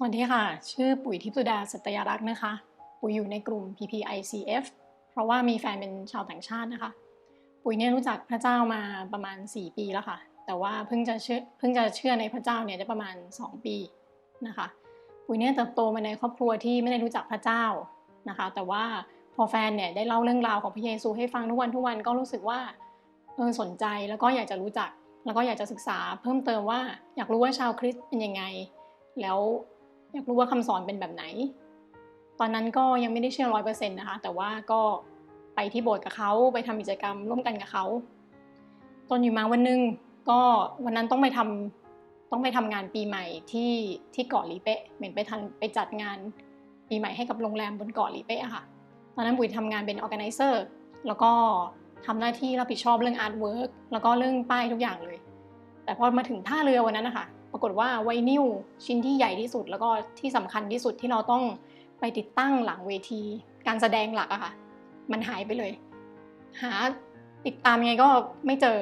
สวัสดีค่ะ ชื่อปุ๋ยทิพย์สุดาสัตยารักษ์นะคะ ปุ๋ยอยู่ในกลุ่ม PPICF เพราะว่ามีแฟนเป็นชาวต่างชาตินะคะ ปุ๋ยเนี่ยรู้จักพระเจ้ามาประมาณ 4 ปีแล้วค่ะ แต่ว่าเพิ่งจะเชื่อเพิ่งจะเชื่อในพระเจ้าเนี่ยได้ประมาณ 2 ปีนะคะ ปุ๋ยเนี่ยเติบโตมาในครอบครัวที่ไม่ได้รู้จักพระเจ้านะคะ แต่ว่าพอแฟนเนี่ยได้เล่าเรื่องราวของพระเยซูให้ฟังทุกวันทุกวันก็รู้สึกว่าเออสนใจแล้วก็อยากจะรู้จัก แล้วก็อยากจะศึกษาเพิ่มเติมว่าอยากรู้ว่าชาวคริสต์เป็นยังไงแล้ว อยากรู้ว่าคำสอนเป็นแบบไหน ตอนนั้นก็ยังไม่ได้เชื่อร้อยเปอร์เซ็นต์นะคะ แต่ว่าก็ไปที่โบสถ์กับเขาไปทำกิจกรรมร่วมกันกับเขาจนอยู่มาวันหนึงก็วันนั้นต้องไปทำต้องไปทำงานปีใหม่ที่ที่เกาะลีเป๊ะเหมือนไปทันไปจัดงานปีใหม่ให้กับโรงแรมบนเกาะลีเป๊ะค่ะ ตอนนั้นปุ๋ยทำงานเป็น organizer แล้วก็ทำหน้าที่รับผิดชอบเรื่อง artwork แล้วก็เรื่องป้ายทุกอย่างเลย แต่พอมาถึงท่าเรือวันนั้นนะคะากฏว่าไวนิลชิ้นที่ใหญ่ที่สุด แล้วก็ที่สำคัญที่สุดที่เราต้องไปติดตั้งหลังเวที การแสดงหลักอะค่ะ มันหายไปเลย หาติดตามยังไงก็ไม่เจอ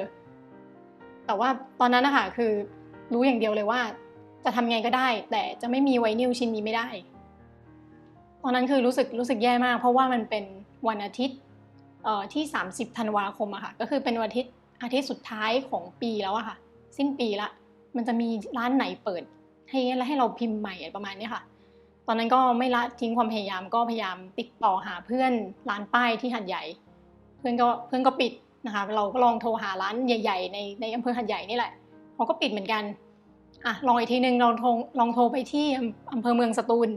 แต่ว่าตอนนั้นนะคะคือรู้อย่างเดียวเลยว่า จะทำไงก็ได้ แต่จะไม่มีไวนิลชิ้นนี้ไม่ได้ ตอนนั้นคือรู้สึกรู้สึกแย่มาก เพราะว่ามันเป็นวันอาทิตย์เอ่อที่ 30 ธันวาคมอะค่ะ ก็คือเป็นวันอาทิตย์อาทิตย์สุดท้ายของปีแล้วอะค่ะ สิ้นปีละ มันจะมีร้านไหนเปิด ให้แล้วให้เราพิมพ์ใหม่ประมาณนี้ค่ะ ตอนนั้นก็ไม่ละทิ้งความพยายามก็พยายามติดต่อหาเพื่อนร้านป้ายที่หัดใหญ่ เพื่อนก็เพื่อนก็ปิดนะคะ เราก็ลองโทรหาร้านใหญ่ ๆ ในในอำเภอหัดใหญ่นี่แหละเขาก็ปิดเหมือนกันอะลองอีกทีหนึ่งลองโทรลองโทรไปที่อำเภอเมืองสตูล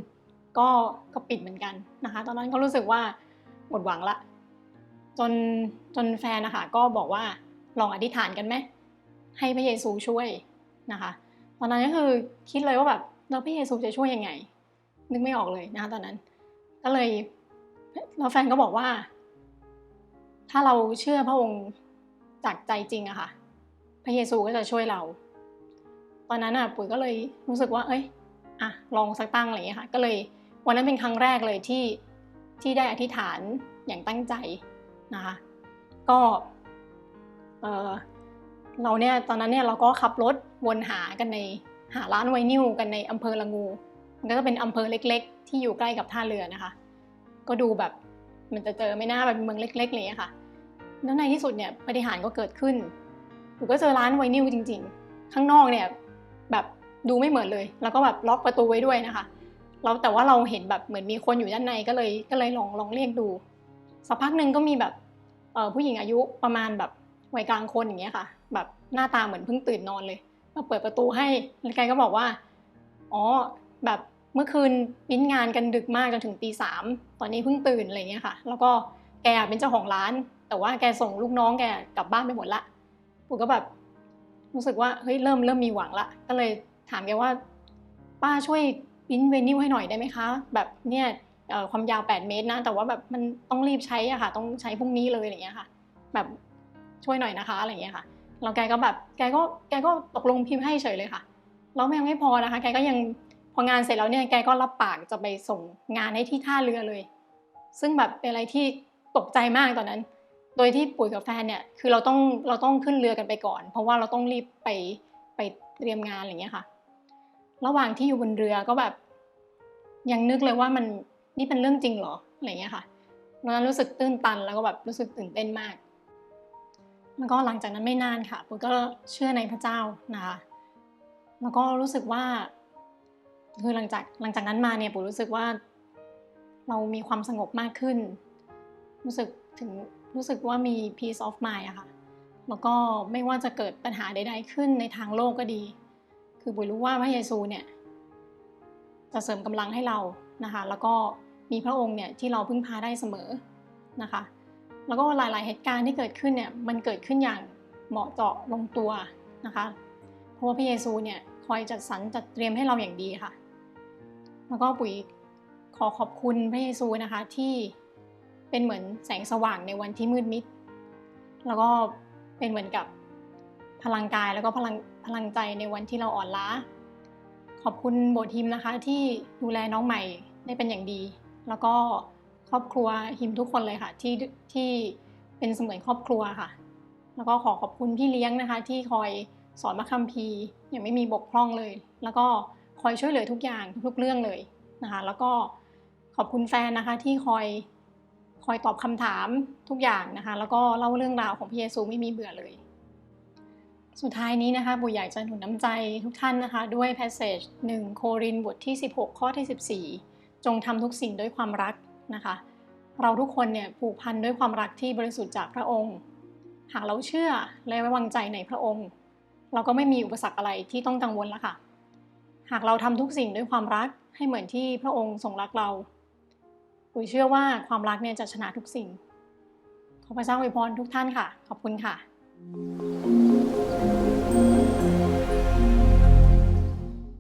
ก็ก็ปิดเหมือนกันนะคะ ตอนนั้นก็รู้สึกว่าหมดหวังละ จนจนแฟนนะคะก็บอกว่าลองอธิษฐานกันไหมให้พระเยซูช่วย นะคะตอนนั้นก็คือคิดเลยว่าแบบแล้วพระเยซูจะช่วยยังไง นึกไม่ออกเลยนะคะตอนนั้น ก็เลยแล้วแฟนก็บอกว่า ถ้าเราเชื่อพระองค์จากใจจริงอะค่ะ พระเยซูก็จะช่วยเรา ตอนนั้นอะปุ๋ยก็เลยรู้สึกว่า เอ้ยอะลองสักตั้งอะไรอย่างเงี้ยค่ะ ก็เลยวันนั้นเป็นครั้งแรกเลยที่ที่ได้อธิษฐานอย่างตั้งใจนะคะ ก็เออ เราเนี่ยตอนนั้นเนี่ยเราก็ขับรถวนหากันในหาร้านไวนิลกันในอำเภอละงูมันก็จะเป็นอำเภอเล็ก ๆ ที่อยู่ใกล้กับท่าเรือนะคะ ก็ดูแบบมันจะเจอไม่น่าแบบเมืองเล็กๆเลยอะค่ะแล้วในที่สุดเนี่ยปฏิหารก็เกิดขึ้นหนูก็เจอร้านไวนิลจริง ๆ ข้างนอกเนี่ยแบบดูไม่เหมือนเลย แล้วก็แบบล็อกประตูไว้ด้วยนะคะเราแต่ว่าเราเห็นแบบเหมือนมีคนอยู่ด้านในก็เลยก็เลยลองลองเรียกดูสักพักหนึ่งก็มีแบบผู้หญิงอายุประมาณแบบวัยกลางคนอย่างเงี้ยค่ะ แบบหน้าตาเหมือนเพิ่งตื่นนอนเลยมาเปิดประตูให้แล้วแกก็บอกว่าอ๋อแบบเมื่อคืนปิ้นงานกันดึกมากจนถึงตีสามตอนนี้เพิ่งตื่นอะไรเงี้ยค่ะ แล้วก็แกเป็นเจ้าของร้าน แต่ว่าแกส่งลูกน้องแกกลับบ้านไปหมดละผมก็แบบรู้สึกว่าเฮ้ยเริ่มเริ่มมีหวังละก็เลยถามแกว่า ป้าช่วยปิ้นเวนิวให้หน่อยได้ไหมคะ แบบเนี่ยความยาว 8 เมตรนะ แต่ว่าแบบมันต้องรีบใช้อะค่ะ ต้องใช้พรุ่งนี้เลยอะไรเงี้ยค่ะ แบบช่วยหน่อยนะคะอะไรเงี้ยค่ะ แล้วแกก็แบบแกก็แกก็ตกลงพิมพ์ให้เฉยเลยค่ะแล้วยังไม่พอนะคะ แกก็ยังพองานเสร็จแล้วเนี่ยแกก็รับปากจะไปส่งงานให้ที่ท่าเรือเลย ซึ่งแบบเป็นอะไรที่ตกใจมากตอนนั้น โดยที่ปุ๋ยกับแฟนเนี่ยคือเราต้องเราต้องขึ้นเรือกันไปก่อน เพราะว่าเราต้องรีบไปไปเตรียมงานอะไรเงี้ยค่ะ ระหว่างที่อยู่บนเรือก็แบบ ยังนึกเลยว่ามันนี่เป็นเรื่องจริงเหรออะไรเงี้ยค่ะตอนนั้นรู้สึกตื้นตันแล้วก็แบบรู้สึกตื่นเต้นมาก แล้วก็หลังจากนั้นไม่นานค่ะปุ๋ยก็เชื่อในพระเจ้านะคะแล้วก็รู้สึกว่า คือหลังจากหลังจากนั้นมาเนี่ยปุ๋ยรู้สึกว่า เรามีความสงบมากขึ้น รู้สึกถึงรู้สึกว่ามี peace of mind อะค่ะแล้วก็ไม่ว่าจะเกิดปัญหาใด ๆ ขึ้นในทางโลกก็ดี คือปุ๋ยรู้ว่าพระเยซูเนี่ย จะเสริมกำลังให้เรานะคะ แล้วก็มีพระองค์เนี่ยที่เราพึ่งพาได้เสมอนะคะ แล้วก็หลาย ๆ เหตุการณ์ที่เกิดขึ้นเนี่ยมันเกิดขึ้นอย่างเหมาะเจาะลงตัวนะคะเพราะว่าพระเยซูเนี่ยคอยจัดสรรจัดเตรียมให้เราอย่างดีค่ะ แล้วก็ปุ๋ยขอขอบคุณพระเยซูนะคะที่เป็นเหมือนแสงสว่างในวันที่มืดมิด แล้วก็เป็นเหมือนกับพลังกายแล้วก็พลังพลังใจในวันที่เราอ่อนล้า ขอบคุณโบสถ์ฮิมนะคะที่ดูแลน้องใหม่ได้เป็นอย่างดี แล้วก็ ครอบครัวฮิมทุกคนเลยค่ะที่ที่เป็นเสมือนครอบครัวค่ะ แล้วก็ขอขอบคุณพี่เลี้ยงนะคะ ที่คอยสอนมาคัมภีร์อย่างไม่มีบกพร่องเลย แล้วก็คอยช่วยเหลือทุกอย่างทุกเรื่องเลยนะคะ แล้วก็ขอบคุณแฟนนะคะที่คอยคอยตอบคำถามทุกอย่างนะคะ แล้วก็เล่าเรื่องราวของพระเยซูไม่มีเบื่อเลย สุดท้ายนี้นะคะบุ๋ยอยากจะหนุนน้ำใจทุกท่านนะคะ ด้วย passage 1 โครินบทที่ 16 ข้อที่ 14 จงทำทุกสิ่งด้วยความรัก นะคะ เราทุกคนเนี่ยผูกพันด้วยความรักที่บริสุทธิ์จากพระองค์ หากเราเชื่อและไว้วางใจในพระองค์ เราก็ไม่มีอุปสรรคอะไรที่ต้องกังวลแล้วค่ะ หากเราทำทุกสิ่งด้วยความรักให้เหมือนที่พระองค์ทรงรักเราปุ๋ยเชื่อว่าความรักเนี่ยจะชนะทุกสิ่งขอพระเจ้าอวยพรทุกท่านค่ะ ขอบคุณค่ะ